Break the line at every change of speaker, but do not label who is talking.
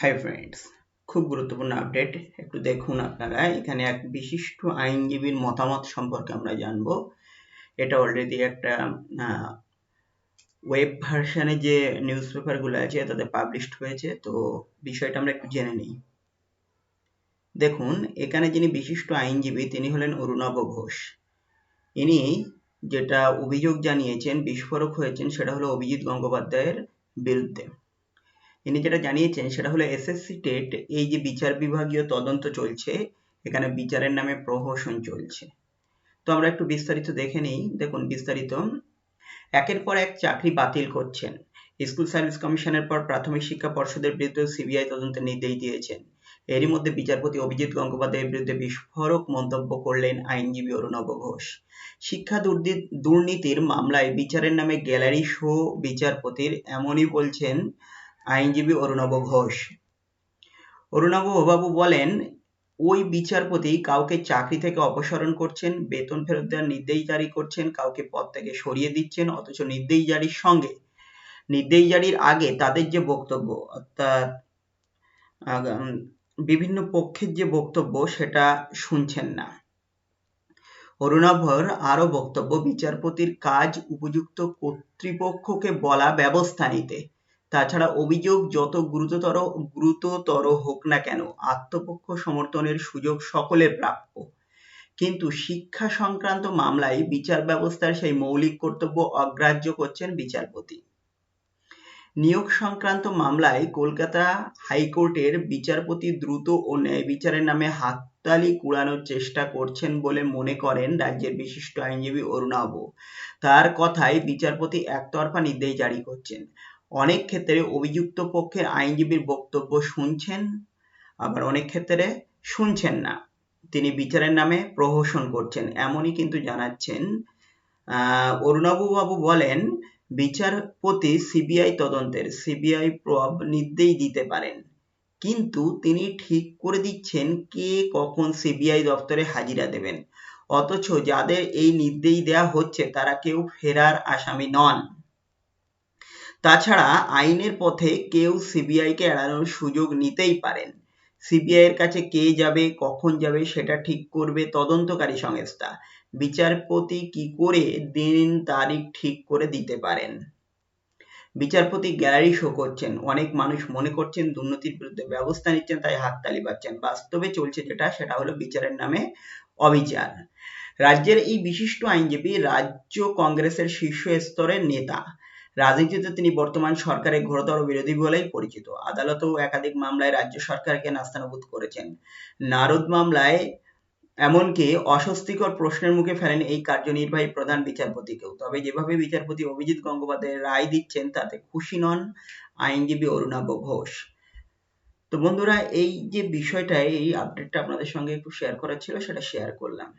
Hi friends খুব গুরুত্বপূর্ণ update একটু দেখুন আপনারা। এখানে এক বিশিষ্ট আইনজীবীর মতামত সম্পর্কে আমরা জানব। এটা অলরেডি একটা ওয়েব ভার্সানে যে নিউজ পেপারগুলো আছে তাতে পাবলিশড হয়েছে। তো বিষয়টা আমরা একটু জেনে নিই। দেখুন, এখানে যিনি বিশিষ্ট আইনজীবী, তিনি হলেন অরুণাভ ঘোষ। ইনি যেটা অভিযোগ জানিয়েছেন, বিস্ফোরক হয়েছেন, সেটা হলো অভিজিৎ গঙ্গোপাধ্যায়ের বিরুদ্ধে। ইনি যেটা জানিয়েছেন সেটা হলো এসএসসি টেট এই যে বিচার বিভাগীয় তদন্ত চলছে, এখানে বিচারের নামে প্রহসন চলছে। তো আমরা একটু বিস্তারিত দেখে নিই। দেখুন, বিস্তারিত। একের পর এক চাকরি বাতিল করছেন। স্কুল সার্ভিস কমিশনের পর প্রাথমিক শিক্ষা পর্ষদের বিরুদ্ধে সিবিআই তদন্তের নির্দেশ দিয়েছেন। এরই মধ্যে বিচারপতি অভিজিৎ গঙ্গোপাধ্যায়ের বিরুদ্ধে বিস্ফোরক মন্তব্য করলেন আইনজীবী অরুণব ঘোষ। শিক্ষা দুর্নীতির মামলায় বিচারের নামে গ্যালারি শো বিচারপতির, এমনই বলছেন আইনজীবী অরুণাভ ঘোষ। অরুণাভ বাবু বলেন, ওই বিচারপতি কাউকে চাকরি থেকে অপসারণ করছেন, বেতন ফেরত দেওয়ার নির্দেশ জারি করছেন, কাউকে পদ থেকে সরিয়ে দিচ্ছেন, অথচ নির্দেশ জারির সঙ্গে, নির্দেশ জারির আগে তাদের যে বক্তব্য, অর্থাৎ বিভিন্ন পক্ষের যে বক্তব্য সেটা শুনছেন না। অরুণাভর আরও বক্তব্য, বিচারপতির কাজ উপযুক্ত কর্তৃপক্ষকে বলা ব্যবস্থা নিতে। তাছাড়া অভিযোগ যত গুরুতর গুরুতর হোক না কেন, আত্মপক্ষ সমর্থনের সুযোগ সকলের প্রাপ্য। কিন্তু শিক্ষা সংক্রান্ত মামলায় বিচার ব্যবস্থার সেই মৌলিক কর্তব্য অগ্রাহ্য করছেন বিচারপতি। নিয়োগ সংক্রান্ত মামলায় কলকাতা হাইকোর্টের বিচারপতি দ্রুত ও ন্যায় বিচারের নামে হাততালি কুড়ানোর চেষ্টা করছেন বলে মনে করেন রাজ্যের বিশিষ্ট আইনজীবী অরুণাভ তার কথায় বিচারপতি একতরফা নির্দেশ জারি করছেন। অনেক ক্ষেত্রে অভিযুক্ত পক্ষের আইনজীবীর বক্তব্য শুনছেন, আবার অনেক ক্ষেত্রে শুনছেন না। তিনি বিচারের নামে প্রহসন করছেন, এমনই কিন্তু জানাচ্ছেন অরুণাবু বাবু বলেন, বিচারপতি সিবিআই তদন্তের, সিবিআই প্রব নির্দেশ দিতে পারেন। কিন্তু তিনি ঠিক করে দিচ্ছেন কে কখন সিবিআই দপ্তরে হাজিরা দেবেন। অথচ যাদের এই নির্দেশ দেওয়া হচ্ছে, তারা কেউ ফেরার আসামি নন। তাছাড়া আইনের পথে কেউ সিবিআইকে এড়ানোর সুযোগ নিতেই পারেন। সিবিআই এর কাছে কে যাবে, কখন যাবে, সেটা ঠিক করবে তদন্তকারী সংস্থা। বিচারপতি কি করে দিন তারিখ ঠিক করে দিতে পারেন? বিচারপতি গ্যালারি শো করছেন। অনেক মানুষ মনে করছেন দুর্নীতির বিরুদ্ধে ব্যবস্থা নিচ্ছেন, তাই হাততালি পাচ্ছেন বাস্তবে চলছে যেটা, সেটা হলো বিচারের নামে অবিচার রাজ্যের এই বিশিষ্ট আইনজীবী রাজ্য কংগ্রেসের শীর্ষ স্তরের নেতা। রাজনীতিতে তিনি বর্তমান সরকারের ঘোরতর বিরোধী বলেই পরিচিত। আদালতেও একাধিক মামলায় রাজ্য সরকারকে নাস্তানুভূত করেছেন। নারদ মামলায় এমনকি অস্বস্তিকর প্রশ্নের মুখে ফেলেন এই কার্যনির্বাহী প্রধান বিচারপতিকেও। তবে যেভাবে বিচারপতি অভিজিৎ গঙ্গোপাধ্যায় রায় দিচ্ছেন, তাতে খুশি নন আইনজীবী অরুণাভ ঘোষ। তো বন্ধুরা, এই যে বিষয়টা, এই আপডেটটা আপনাদের সঙ্গে একটু শেয়ার করার ছিল, সেটা শেয়ার করলাম।